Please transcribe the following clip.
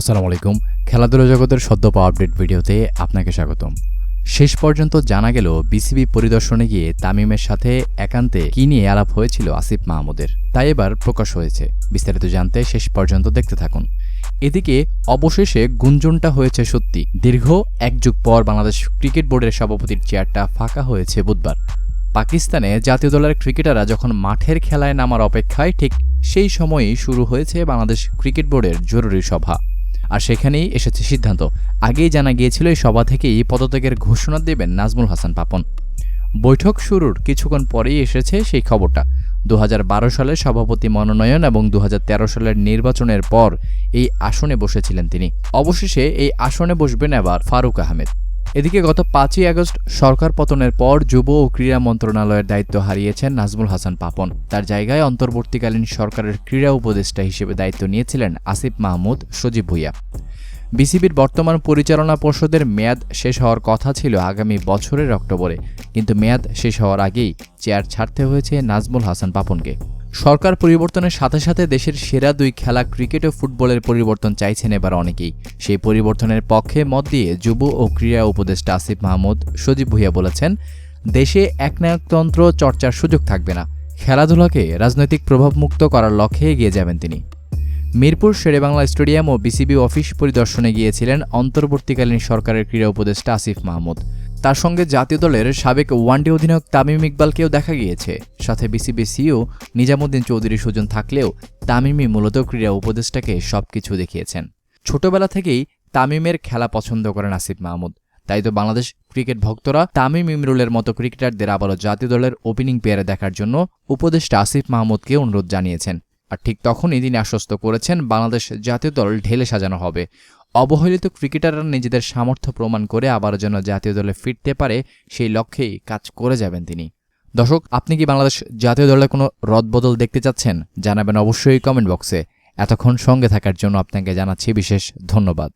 আসসালামু আলাইকুম। খেলাধুলা জগতের সদ্য পাওয়া আপডেট ভিডিওতে আপনাকে স্বাগতম। শেষ পর্যন্ত জানা গেল বিসিবি পরিদর্শনে গিয়ে তামিমের সাথে একান্তে কি নিয়ে আলাপ হয়েছিল আসিফ মাহমুদের। তাই এবার প্রকাশ হয়েছে। বিস্তারিত জানতে শেষ পর্যন্ত দেখতে থাকুন। এদিকে অবশেষে গুঞ্জনটা হয়েছে সত্যি। দীর্ঘ এক যুগ পর বাংলাদেশ ক্রিকেট বোর্ডের সভাপতির চেয়ারটা ফাঁকা হয়েছে বুধবার। পাকিস্তানে জাতীয় দলের ক্রিকেটাররা যখন মাঠের খেলায় নামার অপেক্ষায়, ঠিক সেই সময়ই শুরু হয়েছে বাংলাদেশ ক্রিকেট বোর্ডের জরুরি সভা। আর সেখানেই এসেছে সিদ্ধান্ত। আগেই জানা গিয়েছিল, এই সভা থেকেই পদত্যাগের ঘোষণা দেবেন নাজমুল হাসান পাপন। বৈঠক শুরুর কিছুক্ষণ পরেই এসেছে সেই খবরটা। দু সালে সভাপতি মনোনয়ন এবং দু হাজার তেরো সালের নির্বাচনের পর এই আসনে বসেছিলেন তিনি। অবশেষে এই আসনে বসবেন এবার ফারুক আহমেদ। এদিকে গত পাঁচই আগস্ট সরকার পতনের পর যুব ও ক্রীড়া মন্ত্রণালয়ের দায়িত্ব হারিয়েছেন নাজমুল হাসান পাপন। তার জায়গায় অন্তর্বর্তীকালীন সরকারের ক্রীড়া উপদেষ্টা হিসেবে দায়িত্ব নিয়েছিলেন আসিফ মাহমুদ, সজীব ভুইয়া। বিসিবির বর্তমান পরিচালনা পর্ষদের মেয়াদ শেষ হওয়ার কথা ছিল আগামী বছরের অক্টোবরে, কিন্তু মেয়াদ শেষ হওয়ার আগেই চেয়ার ছাড়তে হয়েছে নাজমুল হাসান পাপনকে। সরকার পরিবর্তনের সাথে সাথে দেশের সেরা দুই খেলা ক্রিকেট ও ফুটবলের পরিবর্তন চাইছেন এবার অনেকেই। সেই পরিবর্তনের পক্ষে মত দিয়ে যুব ও ক্রীড়া উপদেষ্টা আসিফ মাহমুদ সজীব ভুইয়া বলেছেন, দেশে একনায়কতন্ত্র চর্চার সুযোগ থাকবে না। খেলাধুলাকে রাজনৈতিক প্রভাবমুক্ত করার লক্ষ্যে এগিয়ে যাবেন তিনি। মিরপুর শেরেবাংলা স্টেডিয়াম ও বিসিবি অফিস পরিদর্শনে গিয়েছিলেন অন্তর্বর্তীকালীন সরকারের ক্রীড়া উপদেষ্টা আসিফ মাহমুদ। তার সঙ্গে জাতীয় দলের সাবেক ওয়ানডে অধিনায়ক তামিম ইকবালকেও দেখা গিয়েছে। সাথে বিসিবি সিও নিজামুদ্দিন চৌধুরী সুজন থাকলেও তামিমই মূলত ক্রীড়া উপদেষ্টাকে সবকিছু দেখিয়েছেন। ছোটবেলা থেকেই তামিমের খেলা পছন্দ করেন আসিফ মাহমুদ। তাই তো বাংলাদেশ ক্রিকেট ভক্তরা তামিম ইমরুলের মতো ক্রিকেটারদের আবারও জাতীয় দলের ওপেনিং পেয়ারে দেখার জন্য উপদেষ্টা আসিফ মাহমুদকে অনুরোধ জানিয়েছেন। আর ঠিক তখনই তিনি আশ্বস্ত করেছেন বাংলাদেশ জাতীয় দল ঢেলে সাজানো হবে। অবহেলিত ক্রিকেটাররা নিজেদের সামর্থ্য প্রমাণ করে আবার যেন জাতীয় দলে ফিরতে পারে, সেই লক্ষ্যেই কাজ করে যাবেন তিনি। দর্শক, আপনি কি বাংলাদেশ জাতীয় দলে কোনো রদবদল দেখতে চাচ্ছেন? জানাবেন অবশ্যই কমেন্ট বক্সে। এতক্ষণ সঙ্গে থাকার জন্য আপনাকে জানাচ্ছি বিশেষ ধন্যবাদ।